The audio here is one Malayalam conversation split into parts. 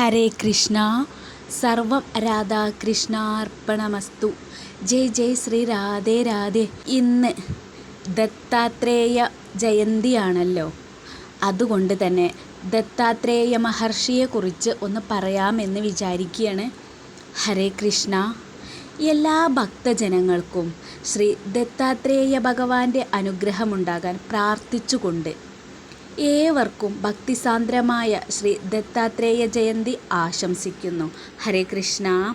ഹരേ കൃഷ്ണ. സർവം രാധാകൃഷ്ണാർപ്പണമസ്തു. ജയ് ജയ് ശ്രീ രാധേ രാധേ. ഇന്ന് ദത്താത്രേയ ജയന്തിയാണല്ലോ. അതുകൊണ്ട് തന്നെ ദത്താത്രേയ മഹർഷിയെക്കുറിച്ച് ഒന്ന് പറയാമെന്ന് വിചാരിക്കുകയാണ് ഹരേ കൃഷ്ണ. എല്ലാ ഭക്തജനങ്ങൾക്കും ശ്രീ ദത്താത്രേയ ഭഗവാന്റെ അനുഗ്രഹമുണ്ടാകാൻ പ്രാർത്ഥിച്ചുകൊണ്ട് ഏവർക്കും ഭക്തിസാന്ദ്രമായ ശ്രീ ദത്താത്രേയ ജയന്തി ആശംസിക്കുന്നു. ഹരേ കൃഷ്ണ.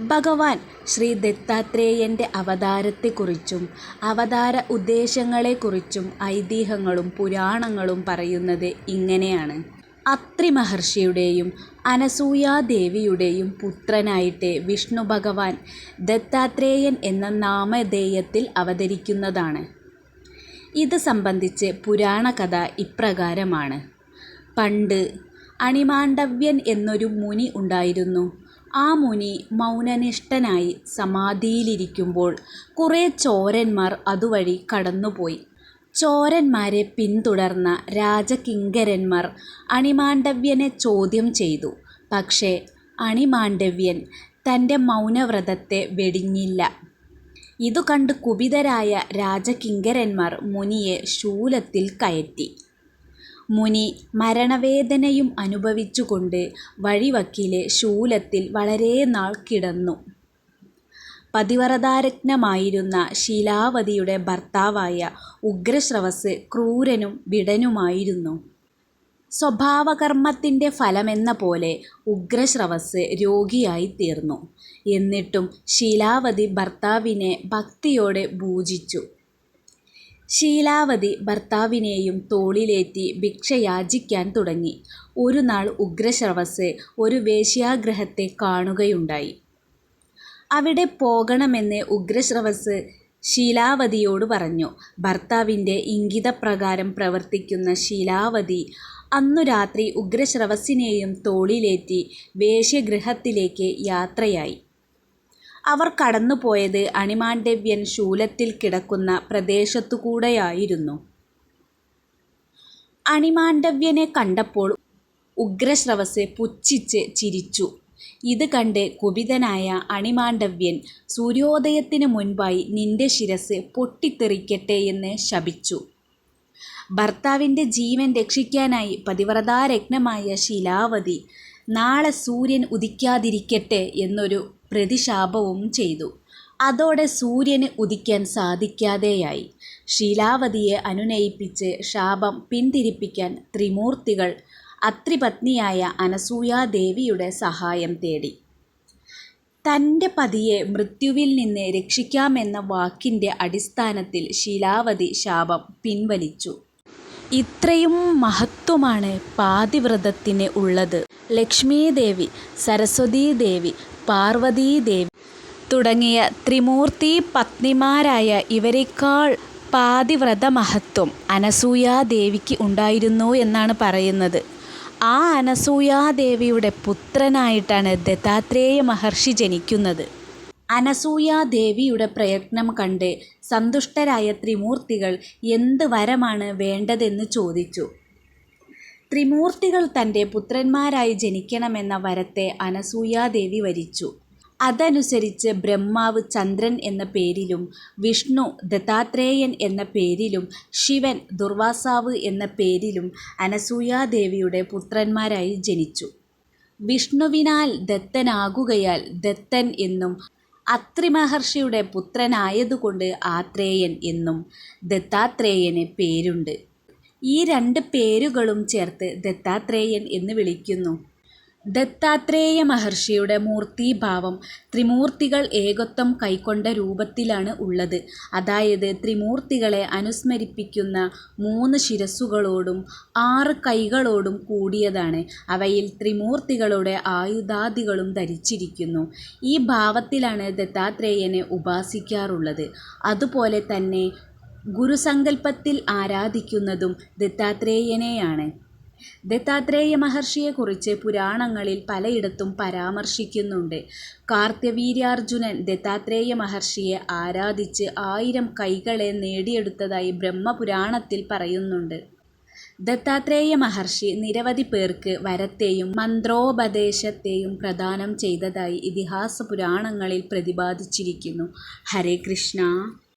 ഭഗവാൻ ശ്രീ ദത്താത്രേയന്റെ അവതാരത്തെക്കുറിച്ചും അവതാര ഉദ്ദേശങ്ങളെക്കുറിച്ചും ഐതിഹ്യങ്ങളും പുരാണങ്ങളും പറയുന്നത് ഇങ്ങനെയാണ്. അത്രി മഹർഷിയുടെയും അനസൂയാദേവിയുടെയും പുത്രനായിട്ട് വിഷ്ണു ഭഗവാൻ ദത്താത്രേയൻ എന്ന നാമധേയത്തിൽ അവതരിക്കുന്നതാണ്. ഇത് സംബന്ധിച്ച് പുരാണകഥ ഇപ്രകാരമാണ്. പണ്ട് അണിമാണ്ഡവ്യൻ എന്നൊരു മുനി ഉണ്ടായിരുന്നു. ആ മുനി മൗനനിഷ്ഠനായി സമാധിയിലിരിക്കുമ്പോൾ കുറേ ചോരന്മാർ അതുവഴി കടന്നുപോയി. ചോരന്മാരെ പിന്തുടർന്ന രാജകിങ്കരന്മാർ അണിമാണ്ഡവ്യനെ ചോദ്യം ചെയ്തു. പക്ഷേ അണിമാണ്ഡവ്യൻ തന്റെ മൗനവ്രതത്തെ വെടിഞ്ഞില്ല. ഇതു കണ്ട് കുപിതരായ രാജകിങ്കരന്മാർ മുനിയെ ശൂലത്തിൽ കയറ്റി. മുനി മരണവേദനയും അനുഭവിച്ചുകൊണ്ട് വഴിവക്കിലെ ശൂലത്തിൽ വളരെ നാൾ കിടന്നു. പതിവ്രതാരത്നമായിരുന്ന ശീലാവതിയുടെ ഭർത്താവായ ഉഗ്രശ്രവസ് ക്രൂരനും വിടനുമായിരുന്നു. സ്വഭാവകർമ്മത്തിന്റെ ഫലമെന്ന പോലെ ഉഗ്രശ്രവസ് രോഗിയായിത്തീർന്നു എന്നിട്ടും ശീലാവതി ഭർത്താവിനെ ഭക്തിയോടെ പൂജിച്ചു. ശീലാവതി ഭർത്താവിനെയും തോളിലേറ്റി ഭിക്ഷയാചിക്കാൻ തുടങ്ങി. ഒരു നാൾ ഉഗ്രശ്രവസ് ഒരു വേശ്യാഗൃഹത്തെ കാണുകയുണ്ടായി. അവിടെ പോകണമെന്ന് ഉഗ്രശ്രവസ് ശീലാവതിയോട് പറഞ്ഞു. ഭർത്താവിന്റെ ഇംഗിതപ്രകാരം പ്രവർത്തിക്കുന്ന ശീലാവതി അന്നു രാത്രി ഉഗ്രശ്രവസിനെയും തോളിലേറ്റി വേശ്യഗൃഹത്തിലേക്ക് യാത്രയായി. അവർ കടന്നുപോയത് അണിമാണ്ഡവ്യൻ ശൂലത്തിൽ കിടക്കുന്ന പ്രദേശത്തുകൂടെയായിരുന്നു. അണിമാണ്ഡവ്യനെ കണ്ടപ്പോൾ ഉഗ്രശ്രവസ് പുച്ഛിച്ച് ചിരിച്ചു. ഇത് കണ്ട് കുപിതനായ അണിമാണ്ഡവ്യൻ സൂര്യോദയത്തിന് മുൻപായി നിന്റെ ശിരസ് പൊട്ടിത്തെറിക്കട്ടെ എന്ന് ശപിച്ചു. ഭർത്താവിന്റെ ജീവൻ രക്ഷിക്കാനായി പതിവ്രതാരത്നമായ ശീലാവതി നാളെ സൂര്യൻ ഉദിക്കാതിരിക്കട്ടെ എന്നൊരു പ്രതിശാപവും ചെയ്തു. അതോടെ സൂര്യന് ഉദിക്കാൻ സാധിക്കാതെയായി. ശീലാവതിയെ അനുനയിപ്പിച്ച് ശാപം പിന്തിരിപ്പിക്കാൻ ത്രിമൂർത്തികൾ അത്രിപത്നിയായ അനസൂയാദേവിയുടെ സഹായം തേടി. തന്റെ പതിയെ മൃത്യുവിൽ നിന്ന് രക്ഷിക്കാമെന്ന വാക്കിന്റെ അടിസ്ഥാനത്തിൽ ശീലാവതി ശാപം പിൻവലിച്ചു. ഇത്രയും മഹത്വമാണ് പാതിവ്രതത്തിന് ഉള്ളത്. ലക്ഷ്മീദേവി സരസ്വതീദേവി പാർവതീദേവി തുടങ്ങിയ ത്രിമൂർത്തി പത്നിമാരായ ഇവരെക്കാൾ പാതിവ്രത മഹത്വം അനസൂയാദേവിക്ക് ഉണ്ടായിരുന്നു എന്നാണ് പറയുന്നത്. ആ അനസൂയാദേവിയുടെ പുത്രനായിട്ടാണ് ദത്താത്രേയ മഹർഷി ജനിക്കുന്നത്. അനസൂയാദേവിയുടെ പ്രയത്നം കണ്ട് സന്തുഷ്ടരായ ത്രിമൂർത്തികൾ എന്ത് വരമാണ് വേണ്ടതെന്ന് ചോദിച്ചു. ത്രിമൂർത്തികൾ തന്റെ പുത്രന്മാരായി ജനിക്കണമെന്ന വരത്തെ അനസൂയാദേവി വരിച്ചു. അതനുസരിച്ച് ബ്രഹ്മാവ് ചന്ദ്രൻ എന്ന പേരിലും വിഷ്ണു ദത്താത്രേയൻ എന്ന പേരിലും ശിവൻ ദുർവാസാവ് എന്ന പേരിലും അനസൂയാദേവിയുടെ പുത്രന്മാരായി ജനിച്ചു. വിഷ്ണുവിനാൽ ദത്തനാകുകയാൽ ദത്തൻ എന്നും അത്രി മഹർഷിയുടെ പുത്രനായതുകൊണ്ട് ആത്രേയൻ എന്നും ദത്താത്രേയന് പേരുണ്ട്. ഈ രണ്ട് പേരുകളും ചേർത്ത് ദത്താത്രേയൻ എന്ന് വിളിക്കുന്നു. ദത്താത്രേയ മഹർഷിയുടെ മൂർത്തീഭാവം ത്രിമൂർത്തികൾ ഏകത്വം കൈക്കൊണ്ട രൂപത്തിലാണ് ഉള്ളത്. അതായത് ത്രിമൂർത്തികളെ അനുസ്മരിപ്പിക്കുന്ന മൂന്ന് ശിരസ്സുകളോടും ആറ് കൈകളോടും കൂടിയതാണ്. അവയിൽ ത്രിമൂർത്തികളുടെ ആയുധാദികളും ധരിച്ചിരിക്കുന്നു. ഈ ഭാവത്തിലാണ് ദത്താത്രേയനെ ഉപാസിക്കാറുള്ളത്. അതുപോലെ തന്നെ ഗുരുസങ്കല്പത്തിൽ ആരാധിക്കുന്നതും ദത്താത്രേയനെയാണ്. ദത്താത്രേയ മഹർഷിയെക്കുറിച്ച് പുരാണങ്ങളിൽ പലയിടത്തും പരാമർശിക്കുന്നുണ്ട്. കാർത്യവീര്യാർജുനൻ ദത്താത്രേയ മഹർഷിയെ ആരാധിച്ച് ആയിരം കൈകളെ നേടിയെടുത്തതായി ബ്രഹ്മപുരാണത്തിൽ പറയുന്നുണ്ട്. ദത്താത്രേയ മഹർഷി നിരവധി പേർക്ക് വരത്തെയും മന്ത്രോപദേശത്തെയും പ്രദാനം ചെയ്തതായി ഇതിഹാസ പുരാണങ്ങളിൽ പ്രതിപാദിച്ചിരിക്കുന്നു. ഹരേ കൃഷ്ണ.